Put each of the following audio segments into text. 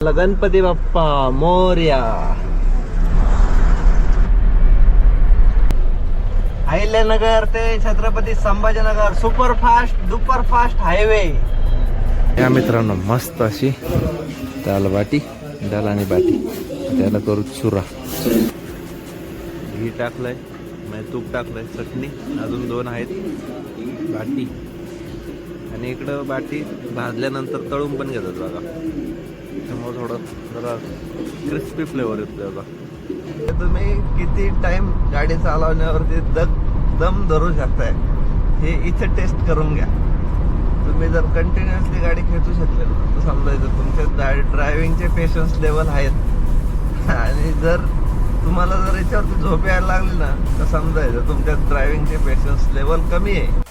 चला, गणपती बाप्पा मोर्या अहिल्यानगर ते Chhatrapati Sambhajinagar super fast duper fast highway या मित्रांनो मस्त अशी दाल बाटी दाल आणि बाटी. त्याला करू चुरा. घी टाकलंय म्हणजे तूप टाकलंय चटणी. अजून दोन आहेत. बाटी. आणि इकडं बाटी भाजल्यानंतर तळून पण घेतात बघा. त्यामुळे थोडं जरा क्रिस्पी फ्लेवर येतो त्याचा तुम्ही किती टाइम गाडी चालवण्यावरती दग दम धरू शकताय हे इथे टेस्ट करून घ्या. तुम्ही जर कंटिन्युअसली गाडी खेचू शकले ना, तर समजायचं तुमच्या ड्रायव्हिंगचे पेशन्स लेवल आहेत. आणि जर तुम्हाला जर याच्यावरती झोप यायला लागली ना तर समजायचं तुमच्या ड्रायव्हिंगचे पेशन्स लेवल कमी आहे.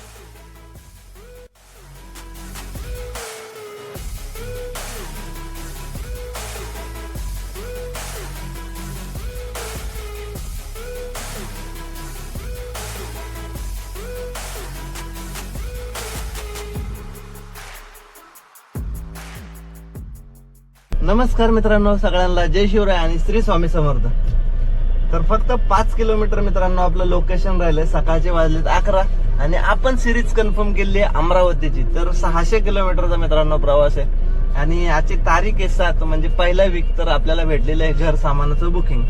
नमस्कार मित्रांनो सगळ्यांना जय शिवराय आणि श्री स्वामी समर्थ. तर फक्त पाच किलोमीटर मित्रांनो आपलं लोकेशन राहिलंय सकाळचे वाजलेत अकरा आणि आपण सिरीज कन्फर्म केली आहे अमरावतीची. तर सहाशे किलोमीटरचा मित्रांनो प्रवास आहे. आणि याची तारीख आहे सात म्हणजे पहिला वीक तर आपल्याला भेटलेलं आहे घर सामानाचं बुकिंग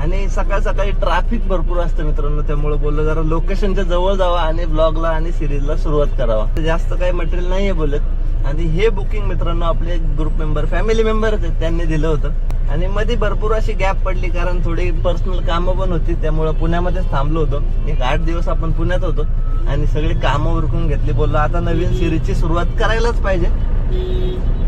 आणि सकाळ सकाळी ट्रॅफिक भरपूर असतं मित्रांनो त्यामुळे बोललो जरा लोकेशनच्या जवळ जावा आणि ब्लॉगला आणि सिरीजला सुरुवात करावा. जास्त काही मटेरियल नाहीये बोलत. आणि हे बुकिंग मित्रांनो आपले ग्रुप मेंबर फॅमिली मेंबर त्यांनी दिलं होतं. आणि मध्ये भरपूर अशी गॅप पडली कारण थोडी पर्सनल कामं पण होती त्यामुळं पुण्यामध्येच थांबलो होतो. एक आठ दिवस आपण पुण्यात होतो आणि सगळी कामं उरकून घेतली. बोललो आता नवीन सिरीजची सुरुवात करायलाच पाहिजे.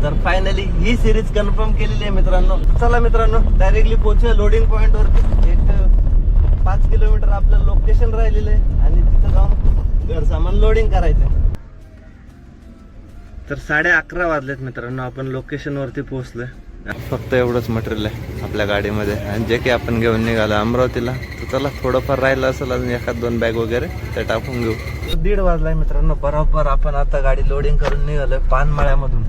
तर फायनली ही सिरीज कन्फर्म केलेली आहे मित्रांनो. चला मित्रांनो डायरेक्टली पोहोचूया लोडिंग पॉईंट वरती. एक पाच किलोमीटर आपलं लोकेशन राहिलेलं आहे आणि तिथं जाऊन घर सामान लोडिंग करायचं तर साडे अकरा वाजलेत मित्रांनो आपण लोकेशन वरती पोहोचलोय. फक्त एवढंच मटेरियल आहे आपल्या गाडीमध्ये. आणि जे काही आपण घेऊन निघालो अमरावतीला तर चला थोडंफार राहिलं असेल अजून एखाद दोन बॅग वगैरे ते टाकून घेऊ. दीड वाजलाय मित्रांनो बरोबर आपण आता गाडी लोडिंग करून निघालोय पानमाळ्यामधून.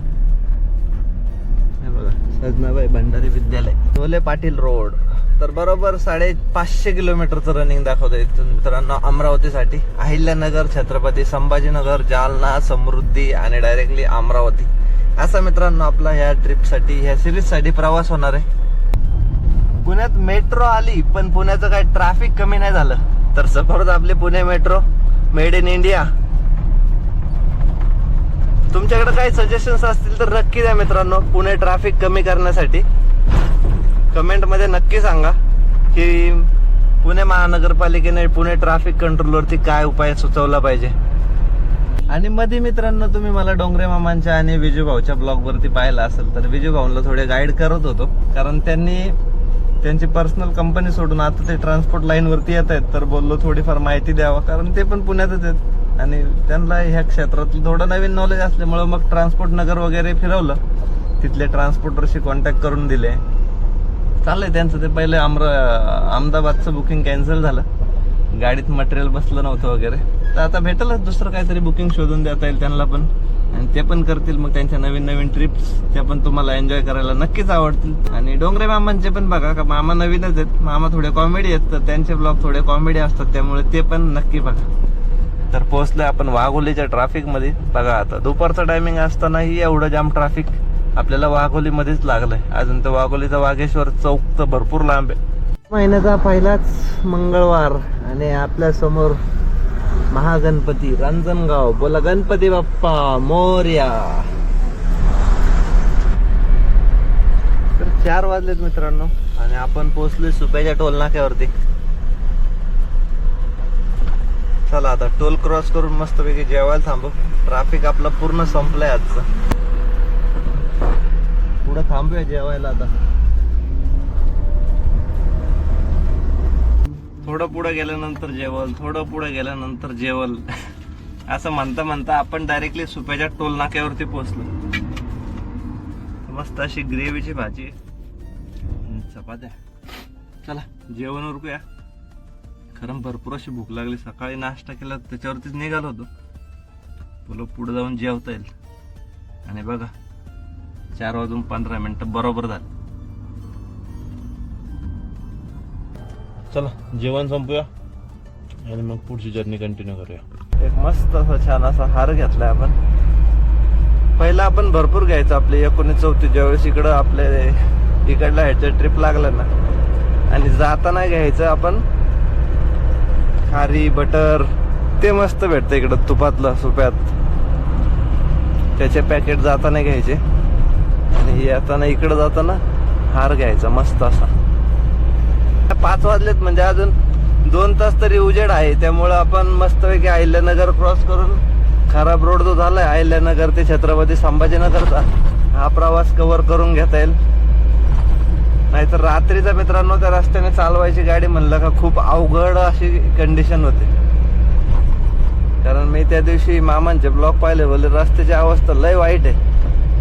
हे बघा सजनाबाई भंडारी विद्यालय टोले पाटील रोड. तर बरोबर साडे पाचशे किलोमीटरचं रनिंग दाखवतं इथून मित्रांनो अमरावतीसाठी. अहिल्यानगर छत्रपती संभाजीनगर जालना समृद्धी आणि डायरेक्टली अमरावती. असा मित्रांनो आपला ह्या ट्रिपसाठी ह्या सिरीजसाठी प्रवास होणार आहे. पुण्यात मेट्रो आली पण पुण्याचं काही ट्रॅफिक कमी नाही झालं. तर सपोज आपली Pune metro made in India तुमच्याकडे काही सजेशन्स असतील तर नक्की द्या मित्रांनो पुणे ट्रॅफिक कमी करण्यासाठी. कमेंटमध्ये नक्की सांगा की पुणे महानगरपालिकेने पुणे ट्रॅफिक कंट्रोलवरती काय उपाय सुचवला पाहिजे. आणि मध्ये मित्रांनो तुम्ही मला डोंगरे मामांच्या आणि विजू भाऊच्या ब्लॉग पाहिलं असेल तर विजू भाऊला थोडे गाईड करत होतो. कारण त्यांनी त्यांची पर्सनल कंपनी सोडून आता ते ट्रान्सपोर्ट लाईनवरती येत आहेत. तर बोललो थोडीफार माहिती द्यावा. कारण ते पण पुण्यातच आहेत. आणि त्यांना ह्या क्षेत्रातलं थोडं नवीन नॉलेज असल्यामुळं मग ट्रान्सपोर्ट नगर वगैरे फिरवलं. तिथले ट्रान्सपोर्टरशी कॉन्टॅक्ट करून दिले. चाललंय त्यांचं ते पहिले आम्र अहमदाबादचं बुकिंग कॅन्सल झालं. गाडीत मटेरियल बसलं नव्हतं वगैरे. तर आता भेटेलच दुसरं काहीतरी बुकिंग शोधून देता येईल त्यांना पण. आणि ते पण करतील मग त्यांच्या नवीन नवीन ट्रिप्स त्या पण तुम्हाला एन्जॉय करायला नक्कीच आवडतील. आणि डोंगरे मामांचे पण बघा का मामा नवीनच आहेत. मामा थोडे कॉमेडी आहेत तर त्यांचे ब्लॉग थोडे कॉमेडी असतात त्यामुळे ते पण नक्की बघा. तर पोहोचलोय आपण वाघोलीच्या ट्रॅफिकमध्ये बघा आता दुपारचं टायमिंग असतानाही एवढं जाम ट्रॅफिक आपल्याला वाघोलीमध्येच लागलंय. अजून तर वाघोलीचा वाघेश्वर चौक तर भरपूर लांब आहे. महिन्याचा पहिलाच मंगळवार आणि आपल्यासमोर महागणपती रांजणगाव. बोला गणपती बाप्पा मोर्या. तर चार वाजलेत मित्रांनो आणि आपण पोहोचलोय सुप्याच्या टोलनाक्यावरती चला आता टोल क्रॉस करून मस्तपैकी जेवायला थांबू. ट्रॅफिक आपलं पूर्ण संपलंय आजचं. पुढे थांबूया जेवायला आता. थोडं पुढं गेल्यानंतर जेवल थोडं पुढं गेल्यानंतर जेवल. असं म्हणता म्हणता आपण डायरेक्टली सुप्याच्या टोल नाक्यावरती पोहोचलो. मस्त अशी ग्रेव्हीची भाजी. चपात्या. चला जेवण उरकूया. खरं भरपूर अशी भूक लागली. सकाळी नाश्ता केला त्याच्यावरतीच निघालो होतो. बोलो पुढे जाऊन जेवता येईल. आणि बघा चार वाजून पंधरा मिनिटं बरोबर झाले. चला जेवण संपूया. आणि मग पुढची जर्नी कंटिन्यू करूया. एक मस्त असा छान असा हार घेतलाय आपण. पहिला आपण भरपूर घ्यायचं आपले एकोणीस चौतीस ज्यावेळेस इकडं आपले इकडला ह्याचं ट्रिप लागलं ना. आणि जाताना घ्यायचं आपण खारी बटर ते मस्त भेटतं इकडं तुपातलं सुप्यात. त्याचे पॅकेट जाताना घ्यायचे. येताना इकडं जाताना हार घ्यायचा मस्त असा. पाच वाजलेत म्हणजे अजून दोन तास तरी उजेड आहे त्यामुळं आपण मस्तपैकी अहिल्यानगर क्रॉस करून खराब रोड जो झालाय अहिल्यानगर ते छत्रपती संभाजीनगरचा हा प्रवास कव्हर करून घेता येईल. नाहीतर रात्रीचा मित्रांनो त्या रस्त्याने चालवायची गाडी म्हणलं का खूप अवघड अशी कंडिशन होते. कारण मी त्या दिवशी मामांचे ब्लॉक पाहिले बोलले रस्त्याची अवस्था लय वाईट आहे.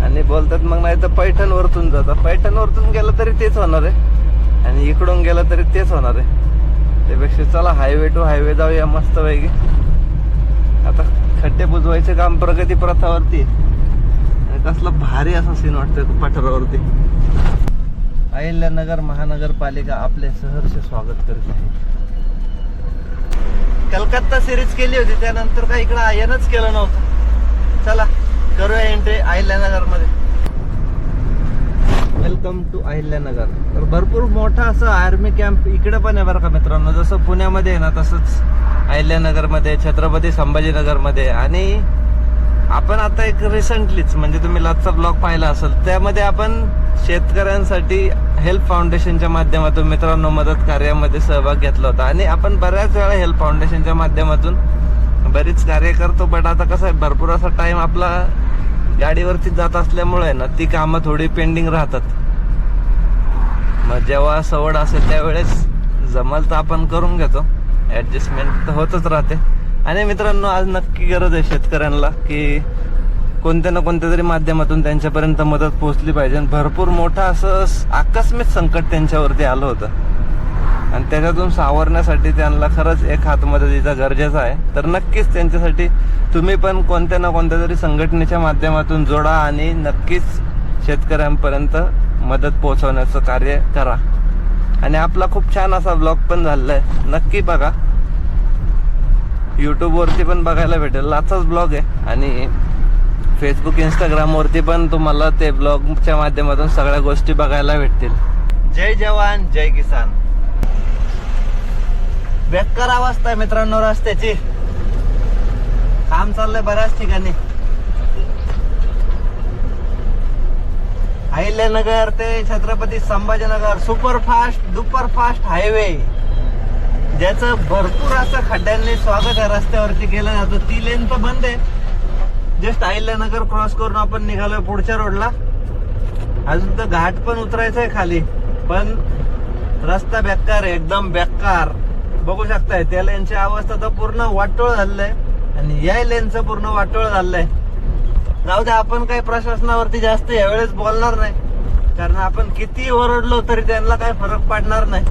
आणि बोलतात मग नाही तर पैठण वरतून जाता पैठण वरतून गेलं तरी तेच होणार आहे. आणि इकडून गेलं तरी तेच होणार आहे. त्यापेक्षा चला हायवे टू हायवे जाऊया मस्त पैकी आता खड्डे बुजवायचं काम प्रगती प्रथावरती आणि कसलं भारी असा सीन वाटतोय पठारावरती. अहिल्यानगर महानगरपालिका आपले सहर्ष स्वागत करत आहे. कलकत्ता सिरीज केली होती त्यानंतर काय इकडं येणंच केलं नव्हतं. चला. करूया एंट्री अहिल्यानगरमध्ये वेलकम टू अहिल्यानगर. तर भरपूर मोठा असं आर्मी कॅम्प इकडे पण आहे बरं का मित्रांनो. जसं पुण्यामध्ये आहे ना तसंच अहिल्यानगरमध्ये छत्रपती संभाजीनगरमध्ये. आणि आपण आता एक रिसेंटलीच म्हणजे तुम्ही लाचचा ब्लॉग पाहिला असेल त्यामध्ये आपण शेतकऱ्यांसाठी हेल्प फाउंडेशनच्या माध्यमातून मित्रांनो मदत कार्यामध्ये सहभाग घेतला होता. आणि आपण बऱ्याच वेळा हेल्प फाउंडेशनच्या माध्यमातून बरीच कार्य करतो बट आता कसं आहे भरपूर असा टाइम आपला गाडीवरती जात असल्यामुळे ना ती कामं थोडी पेंडिंग राहतात. मग जेव्हा सवड असेल त्यावेळेस जमल तर आपण करून घेतो. ॲडजस्टमेंट तर होतच राहते. आणि मित्रांनो आज नक्की गरज आहे शेतकऱ्यांना की कोणत्या ना कोणत्या तरी माध्यमातून त्यांच्यापर्यंत मदत पोहोचली पाहिजे. भरपूर मोठं असं आकस्मिक संकट त्यांच्यावरती आलं होतं. आणि त्याच्यातून सावरण्यासाठी त्यांना खरंच एक हात मदतीचा गरजेचा आहे. तर नक्कीच त्यांच्यासाठी तुम्ही पण कोणत्या ना कोणत्या तरी संघटनेच्या माध्यमातून जोडा आणि नक्कीच शेतकऱ्यांपर्यंत मदत पोहोचवण्याचं कार्य करा. आणि आपला खूप छान असा ब्लॉग पण झालेला आहे नक्की बघा. यूट्यूबवरती पण बघायला भेटेल. आजचाच ब्लॉग आहे. आणि फेसबुक इंस्टाग्रामवरती पण तुम्हाला ते ब्लॉगच्या माध्यमातून सगळ्या गोष्टी बघायला भेटतील. जय जवान जय किसान. बेकार अवस्था आहे मित्रांनो रस्त्याची. काम चाललंय बऱ्याच ठिकाणी. अहिल्यानगर ते Chhatrapati Sambhajinagar super fast duper fast highway. ज्याचं भरपूर असं खड्ड्यांनी स्वागत आहे रस्त्यावरती केलं जातं. ती लेन तर बंद आहे. जस्ट अहिल्यानगर क्रॉस करून आपण निघालोय पुढच्या रोडला. अजून तर घाट पण उतरायचं आहे खाली. पण रस्ता बेकार आहे एकदम बेकार. बघू शकताय त्या लेनची अवस्था तर पूर्ण वाटोळ झालेलं आणि या लेनचं पूर्ण वाटोळ झालंय. जाऊ दे आपण काही प्रशासनावरती जास्त यावेळेस बोलणार नाही. कारण आपण किती ओरडलो तरी त्यांना काही फरक पडणार नाही.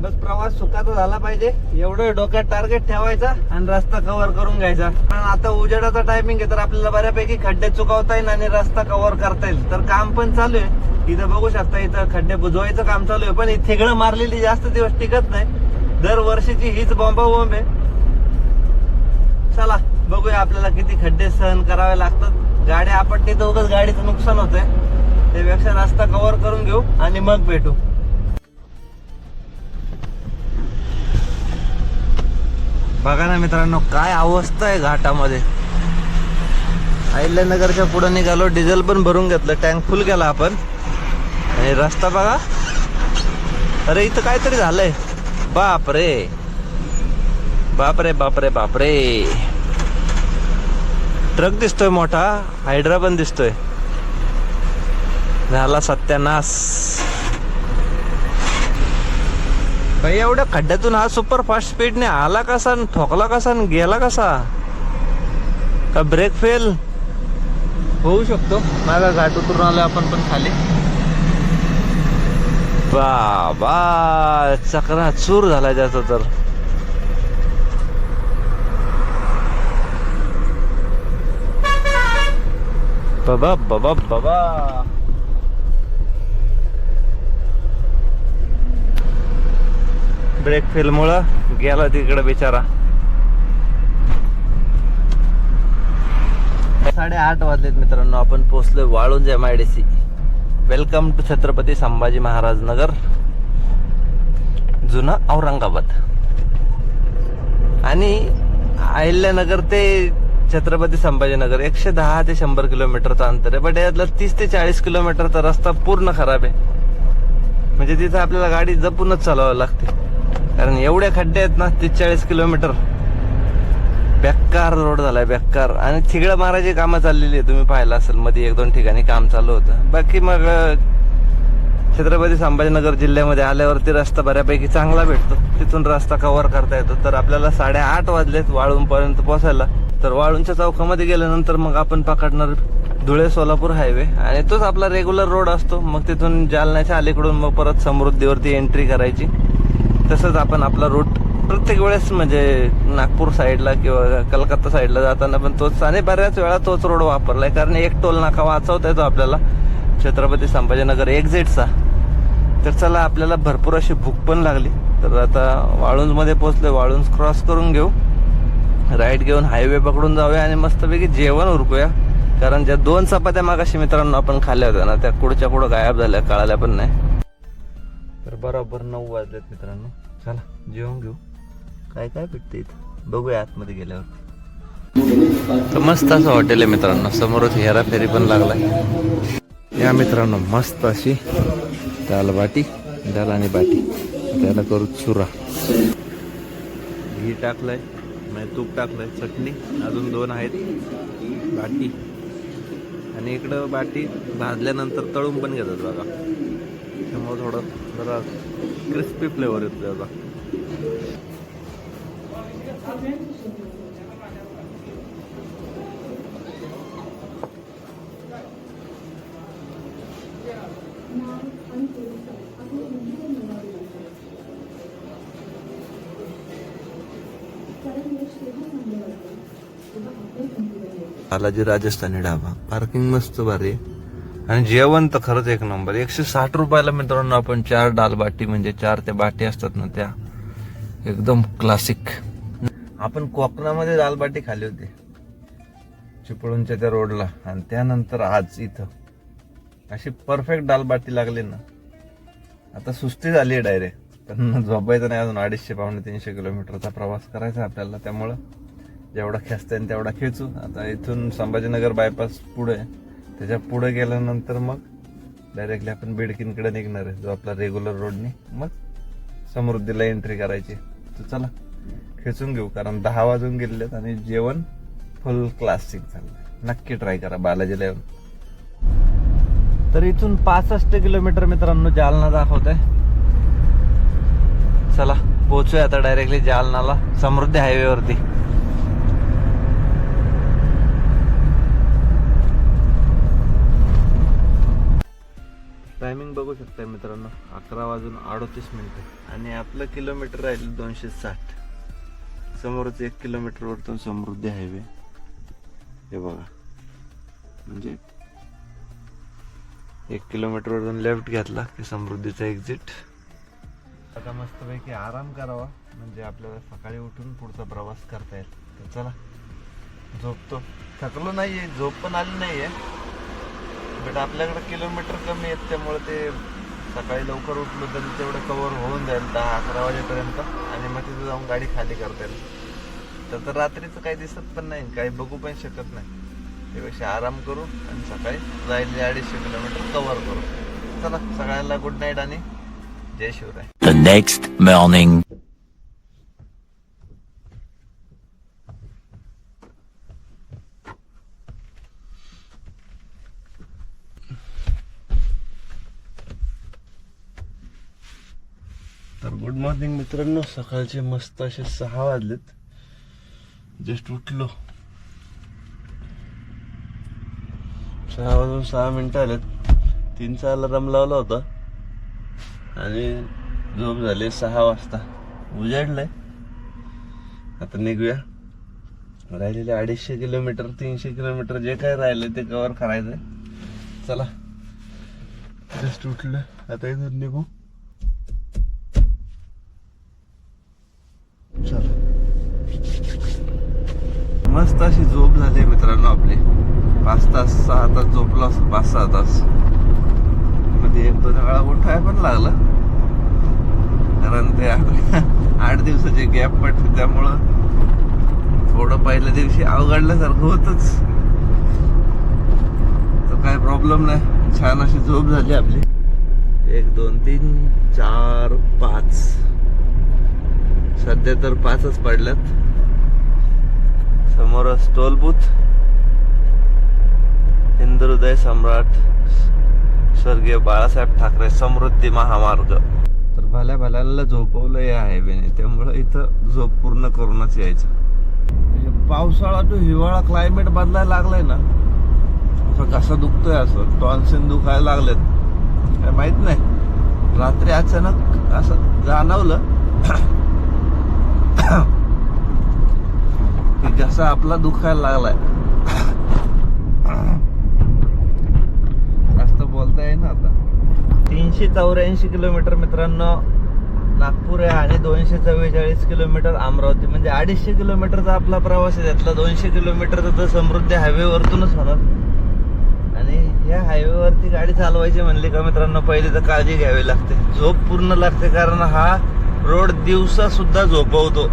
बस प्रवास सुखाचा झाला पाहिजे. एवढं डोक्यात टार्गेट ठेवायचा आणि रस्ता कव्हर करून घ्यायचा. कारण आता उजेडाचा टायमिंग आहे तर आपल्याला बऱ्यापैकी खड्डे चुकवता येईल आणि रस्ता कव्हर करता येईल. तर काम पण चालू आहे. इथं बघू शकता इथं खड्डे बुजवायचं काम चालू आहे पण ही थिगडं मारलेली जास्त दिवस टिकत नाही. दरवर्षीची हीच बॉम्बा बॉम्ब आहे. चला बघूया आपल्याला किती खड्डे सहन करावे लागतात. गाड्या आपटते तर उगाच गाडीचं नुकसान होतंय. त्यापेक्षा रस्ता कव्हर करून घेऊ आणि मग भेटू. बघा ना मित्रांनो काय अवस्था आहे घाटामध्ये. अहिल्यानगरच्या पुढे निघालो डिझेल पण भरून घेतलं टँक फुल केला आपण. आणि रस्ता बघा. अरे इथं काहीतरी झालंय. बाप रे बापरे बापरे बापरे. ट्रक दिसतोय मोठा. हायड्रा पण दिसतोय. झाला सत्यानाश. काही एवढ्या खड्ड्यातून हा सुपर फास्ट स्पीडने आला कसा ठोकला कसा गेला कसा? का ब्रेक फेल? होऊ शकतो. माझा घाट उतरून आलो आपण पण खाली. बाबा चक्रा चूर झाला त्याचा तर. बाबा बाबा बाबा. ब्रेक फेल मुळे गेला तिकडे बिचारा. साडेआठ वाजलेत मित्रांनो आपण पोहोचलोय Waluj M I D C welcome to Chhatrapati Sambhaji Maharaj Nagar जुनं औरंगाबाद. आणि अहिल्यानगर ते छत्रपती संभाजीनगर एकशे दहा ते शंभर किलोमीटरचं अंतर आहे बट यातला तीस ते चाळीस किलोमीटरचा रस्ता पूर्ण खराब आहे. म्हणजे तिथं आपल्याला गाडी जपूनच चालवावं लागते. कारण एवढे खड्डे आहेत ना तीस चाळीस किलोमीटर. बेकार रोड झालाय बेकार. आणि थिगडं मारायची कामं चाललेली आहे तुम्ही पाहिलं असेल मध्ये एक दोन ठिकाणी काम चालू होतं. बाकी मग छत्रपती संभाजीनगर जिल्ह्यामध्ये आल्यावरती रस्ता बऱ्यापैकी चांगला भेटतो. तिथून रस्ता कव्हर करता येतो. तर आपल्याला साडेआठ वाजलेत वाळूंपर्यंत पोहोचायला. तर वाळूंच्या चौकामध्ये गेल्यानंतर मग आपण पकडणार धुळे सोलापूर हायवे. आणि तोच आपला रेग्युलर रोड असतो. मग तिथून जालन्याच्या अलीकडून मग परत समृद्धीवरती एंट्री करायची. तसंच आपण आपला रूट प्रत्येक वेळेस म्हणजे नागपूर साईडला किंवा कलकत्ता साईडला जाताना पण तोच आणि बऱ्याच वेळा तोच रोड वापरलाय. कारण एक टोल नाका वाचवता येतो आपल्याला. छत्रपती संभाजीनगर एक्झिटचा तर चला आपल्याला भरपूर अशी भूक पण लागली. तर आता वाळुंजमध्ये पोहोचलोय. वाळुंज क्रॉस करून घेऊ. राईट घेऊन हायवे पकडून जाऊया आणि मस्तपैकी जेवण उरकूया. कारण ज्या दोन चपात्या मागाशी मित्रांनो आपण खाल्ल्या होत्या ना त्या कुडच्या कुठं गायब झाल्या कळाल्या पण नाही. तर बरोबर नऊ वाजलेत मित्रांनो. चला जेवण घेऊ. काय काय भेटते इथं? बघूया आतमध्ये गेल्यावर. तर मस्त असं हॉटेल आहे मित्रांनो. समोरच हेरा फेरी पण लागलाय. या मित्रांनो मस्त अशी दाल बाटी दाल आणि बाटी. त्याला करू चुरा. घी टाकलंय म्हणजे तूप टाकलंय चटणी. अजून दोन आहेत. बाटी. आणि इकडं बाटी भाजल्यानंतर तळून पण घेतात बघा. त्यामुळं थोडं जरा क्रिस्पी फ्लेवर येतो त्याचा बालाजी राजस्थानी ढाबा. पार्किंग मस्त भारी. आणि जेवण तर खरंच एक नंबर एकशे साठ रुपयाला मित्रांनो आपण चार डाल बाटी म्हणजे चार त्या बाटी असतात ना त्या. एकदम क्लासिक आपण कोकणामध्ये दाल बाटी होती. चिपळूणच्या त्या रोडला. आणि त्यानंतर आज इथं. अशी परफेक्ट दाल बाटी लागली ना. आता सुस्ती झाली आहे डायरेक्ट पण झोपायचं नाही अजून. अडीचशे पावणे तीनशे किलोमीटरचा प्रवास करायचा आपल्याला. त्यामुळं जेवढा खेचता येईल तेवढा खेचू. आता इथून संभाजीनगर बायपास पुढे. त्याच्या पुढे गेल्यानंतर मग डायरेक्टली आपण बेडकिनकडे निघणार आहे. जो आपला रेग्युलर रोडने मग समृद्धीला एंट्री करायची तर चला. खेचून घेऊ कारण दहा वाजून गेलेले आणि जेवण फुल क्लासिक झालं. नक्की ट्राय करा बालाजीला येऊन. तर इथून पासष्ट किलोमीटर मित्रांनो जालना दाखवत आहे चला पोहोचूया आता डायरेक्टली जालनाला समृद्धी हायवेवरती टायमिंग बघू शकता मित्रांनो अकरा वाजून अडोतीस मिनिटं. आणि आपलं किलोमीटर राहील दोनशे साठ. समोरच एक किलोमीटर वरतून समृद्धी हायवे. हे बघा. म्हणजे एक किलोमीटर वरून लेफ्ट घेतला की समृद्धीचा एक्झिट आता मस्तपैकी आराम करावा. म्हणजे आपल्याला सकाळी उठून पुढचा प्रवास करता येईल. तर चला. झोपतो थकलो नाहीये. झोप पण आली नाहीये. बट आपल्याकडे किलोमीटर कमी आहेत त्यामुळे ते सकाळी लवकर उठलो तरी तेवढं कव्हर होऊन जाईल दहा अकरा वाजेपर्यंत. आणि मग तिथे जाऊन गाडी खाली करता येईल. तर तर रात्रीचं काही दिसत पण नाही काही बघू पण शकत नाही. त्यापेक्षा आराम करू आणि सकाळी जायला अडीचशे किलोमीटर कव्हर करू. चला सगळ्यांना गुड नाईट आणि जय शिवराय. द नेक्स्ट मॉर्निंग तर गुड मॉर्निंग मित्रांनो. सकाळचे मस्त असे सहा वाजलेत. जस्ट उठलो. सहा वाजून सहा मिनिटं आलेत. तीनचा अलाराम लावला होता. आणि झोप झाली सहा वाजता. उजाडलंय. आता निघूया. राहिलेले अडीचशे किलोमीटर तीनशे किलोमीटर जे काय राहिले ते कव्हर करायचंय. चला. जस्ट उठलं आता इथून निघू. मस्त अशी झोप झाली मित्रांनो आपली. पाच तास सहा तास झोपलो असं पाच सहा तास. मध्ये एक दोन वेळा उठाय पण लागलं. कारण ते आठ- आठ दिवसाचे गॅप पडते त्यामुळं थोडं पहिल्या दिवशी अवघडल्यासारखं होतच. तर काय प्रॉब्लेम नाही. छान अशी झोप झाली आपली. एक दोन तीन चार पाच. सध्या तर पाचच पडल्यात. समोर स्टोल बूथ हिंदुहृदय सम्राट स्वर्गीय बाळासाहेब ठाकरे समृद्धी महामार्ग. तर भल्या भल्याला झोपवलं या हायवेने त्यामुळं इथं झोप पूर्ण करूनच यायचं. पावसाळा टू हिवाळा क्लायमेट बदलायला लागलाय ना. असं कसं दुखतोय असं? टॉन्सिन दुखायला लागलेत. काय माहीत नाही. रात्री अचानक असं जाणवलं. की जसा आपला दुखायला लागलाय. जास्त बोलता येईल ना आता. तीनशे चौऱ्याऐंशी किलोमीटर मित्रांनो नागपूर आहे आणि दोनशे चव्वेचाळीस किलोमीटर अमरावती. म्हणजे अडीचशे किलोमीटरचा आपला प्रवास आहे. त्यातला दोनशे किलोमीटर तर समृद्धी हायवेवरतूनच होणार. आणि ह्या हायवेवरती गाडी चालवायची म्हणली का मित्रांनो पहिली तर काळजी घ्यावी लागते. झोप पूर्ण लागते कारण हा रोड दिवसा सुद्धा झोपवतो.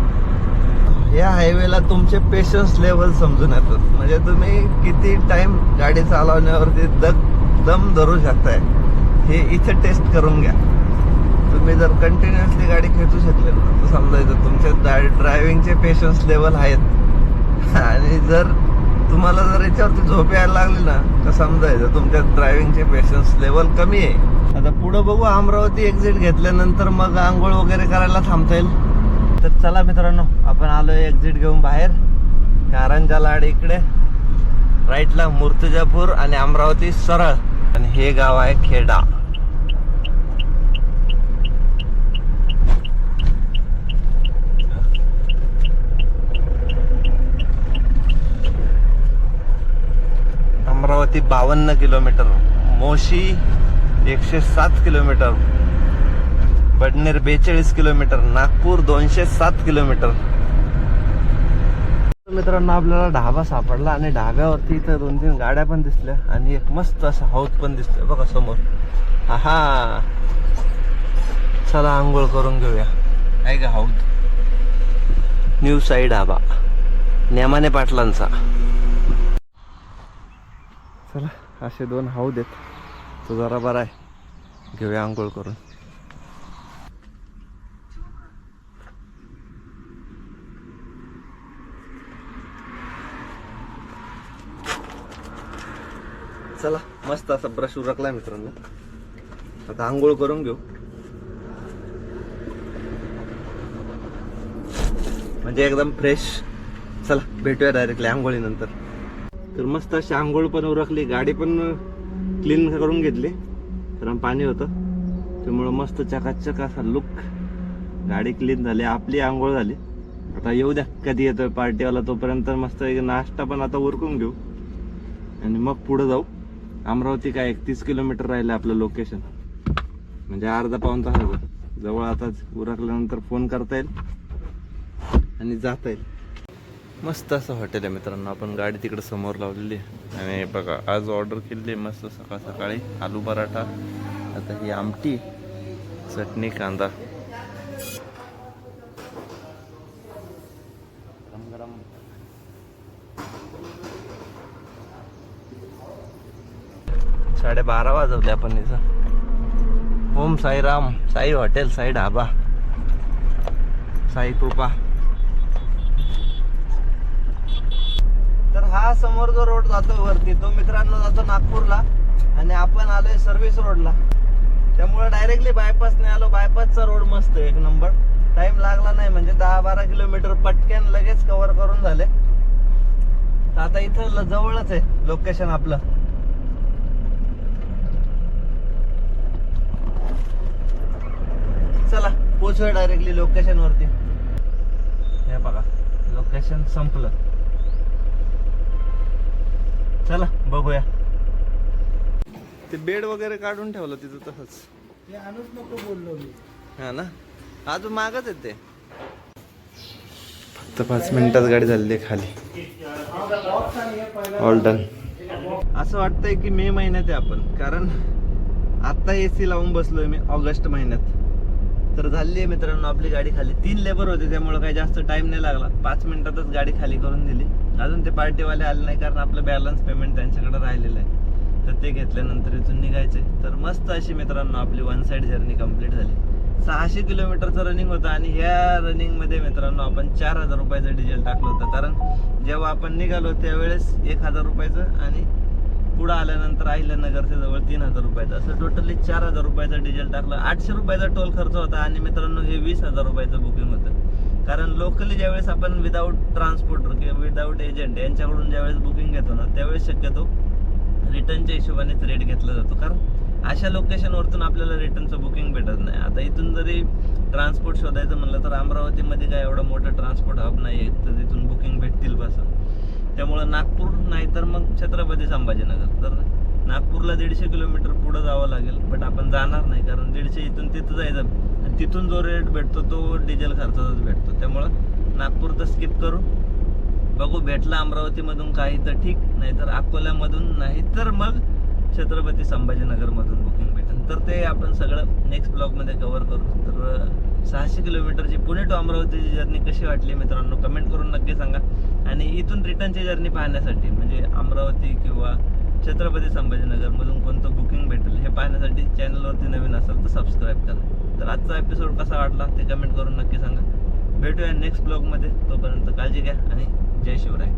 या हायवेला तुमचे पेशन्स लेवल समजून येतात. म्हणजे तुम्ही किती टाइम गाडी चालवण्यावरती दग दम धरू शकताय हे इथे टेस्ट करून घ्या. तुम्ही जर कंटिन्युअसली गाडी खेचू शकले ना तर समजायचं तुमच्या ड्रायव्हिंगचे पेशन्स लेवल आहेत. आणि जर तुम्हाला जर याच्यावरती झोप यायला लागली ना तर समजायचं तुमच्या ड्रायव्हिंगचे पेशन्स लेवल कमी आहे. आता पुढं बघू अमरावती एक्झिट घेतल्यानंतर मग आंघोळ वगैरे करायला थांबता येईल? तर चला मित्रांनो आपण आलोय एक्झिट घेऊन बाहेर. कारंजा लाड इकडे. राईटला मूर्तिजापूर आणि अमरावती सरळ. आणि हे गाव आहे खेडा. अमरावती बावन्न किलोमीटर. मोशी एकशे सात किलोमीटर. बडनेर बेचाळीस किलोमीटर नागपूर दोनशे सात किलोमीटर. मित्रांनो आपल्याला ढाबा सापडला आणि ढाब्यावरती इथं दोन तीन गाड्या पण दिसल्या आणि एक मस्त असं हौद पण दिसतोय बघा समोर. हा चला आंघोळ करून घेऊया. आहे का हौद? न्यू साई ढाबा. नेमाने पाटलांचा. चला असे दोन हौद आहेत. तो जरा बरा आहे. घेऊया आंघोळ करून. चला मस्त असा ब्रश उरकलाय मित्रांनो. आता आंघोळ करून घेऊ. म्हणजे एकदम फ्रेश चला भेटूया डायरेक्टली आंघोळीनंतर. तर मस्त अशी आंघोळ पण उरकली गाडी पण क्लीन करून घेतली. कारण पाणी होतं. त्यामुळं मस्त चकाचक असा लुक गाडी क्लीन झाली आपली आंघोळ झाली. आता येऊ द्या कधी येतोय पार्टीवाला तोपर्यंत मस्त एक नाश्ता पण आता उरकून घेऊ. आणि मग पुढे जाऊ. अमरावती काय एकतीस किलोमीटर राहिलं आपलं लोकेशन म्हणजे अर्धा पाऊन तास जवळ आताच उरकल्यानंतर फोन करता येईल आणि जाता येईल. मस्त असं हॉटेल आहे मित्रांनो. आपण गाडी तिकडे समोर लावलेली आहे. आणि बघा आज ऑर्डर केलेली आहे मस्त सकाळ सकाळी. आलू पराठा आता ही आमटी चटणी कांदा. साडेबारा वाजवले आपण इथं. ओम साईराम साई हॉटेल साई ढाबा. साई कृपा. तर हा समोर जो रोड जातो वरती तो मित्रांनो जातो नागपूरला. आणि आपण आलोय सर्व्हिस रोडला. त्यामुळे डायरेक्टली बायपासने आलो. बायपासचा रोड मस्त एक नंबर. टाइम लागला नाही म्हणजे दहा बारा किलोमीटर पटक्यान लगेच कव्हर करून झाले. तर आता इथं ल- जवळच आहे लोकेशन आपलं. पोचूया डायरेक्टली लोकेशन वरती. हे बघा लोकेशन संपलं. चला बघूया. ते बेड वगैरे काढून ठेवलं तिथं तसंच. हे आणूच नको बोललो मी. हा ना? अजून मागच येते फक्त पाच मिनिटात गाडी झाली खाली. ऑल डन असं वाटतंय की मे महिन्यात आहे आपण कारण आता ए सी लावून बसलोय मी ऑगस्ट महिन्यात. तर झाली आहे मित्रांनो आपली गाडी खाली. तीन लेबर होते त्यामुळे काही जास्त टाइम नाही लागला. पाच मिनिटातच गाडी खाली करून दिली. अजून ते पार्टीवाले आले नाही कारण आपलं बॅलन्स पेमेंट त्यांच्याकडे राहिलेलं आहे. तर ते घेतल्यानंतर इथून निघायचे. तर मस्त अशी मित्रांनो आपली वन साईड जर्नी कंप्लीट झाली. सहाशे किलोमीटरचं रनिंग होतं आणि ह्या रनिंगमध्ये मित्रांनो आपण चार हजार रुपयाचं डिझेल टाकलं होतं. कारण जेव्हा आपण निघालो त्यावेळेस एक हजार रुपयाचं आणि पुढं आल्यानंतर अहिल्यानगरच्या जवळ तीन हजार रुपयाचं असं टोटली चार हजार रुपयाचं डिझेल टाकलं. आठशे रुपयाचा टोल खर्च होता आणि मित्रांनो हे वीस हजार रुपयाचं बुकिंग होतं. कारण लोकली ज्यावेळेस आपण विदाऊट ट्रान्सपोर्टर किंवा विदाऊट एजंट यांच्याकडून ज्यावेळेस बुकिंग घेतो ना त्यावेळेस शक्यतो रिटर्नच्या हिशोबानेच रेट घेतला जातो. कारण अशा लोकेशनवरतून आपल्याला रिटर्नचं बुकिंग भेटत नाही. आता इथून जरी ट्रान्सपोर्ट शोधायचं म्हणलं तर अमरावतीमध्ये काय एवढं मोठं ट्रान्सपोर्ट हब नाही आहे तर तिथून बुकिंग भेटतील बस. त्यामुळं नागपूर नाहीतर मग छत्रपती संभाजीनगर. तर नागपूरला दीडशे किलोमीटर पुढं जावं लागेल बट आपण जाणार नाही कारण दीडशे इथून तिथं जायचं. आणि तिथून जो रेट भेटतो तो डिझेल खर्चाचाच भेटतो. त्यामुळं नागपूर तर स्किप करू. बघू भेटला अमरावतीमधून काही तर ठीक नाहीतर अकोल्यामधून नाही तर मग छत्रपती संभाजीनगरमधून बुकिंग भेटेल. तर ते आपण सगळं नेक्स्ट ब्लॉगमध्ये कव्हर करू. तर सहाशे किलोमीटरची पुणे टू अमरावतीची जर्नी कशी वाटली मित्रांनो? कमेंट करून नक्की सांगा. आणि इथून रिटर्नची जर्नी पाहण्यासाठी म्हणजे अमरावती किंवा छत्रपती संभाजीनगरमधून कोणतं बुकिंग भेटेल हे पाहण्यासाठी चॅनलवरती नवीन असेल तर सबस्क्राईब करा. तर आजचा एपिसोड कसा वाटला ते कमेंट करून नक्की सांगा. भेटूया नेक्स्ट ब्लॉगमध्ये तोपर्यंत काळजी घ्या आणि जय शिवराय.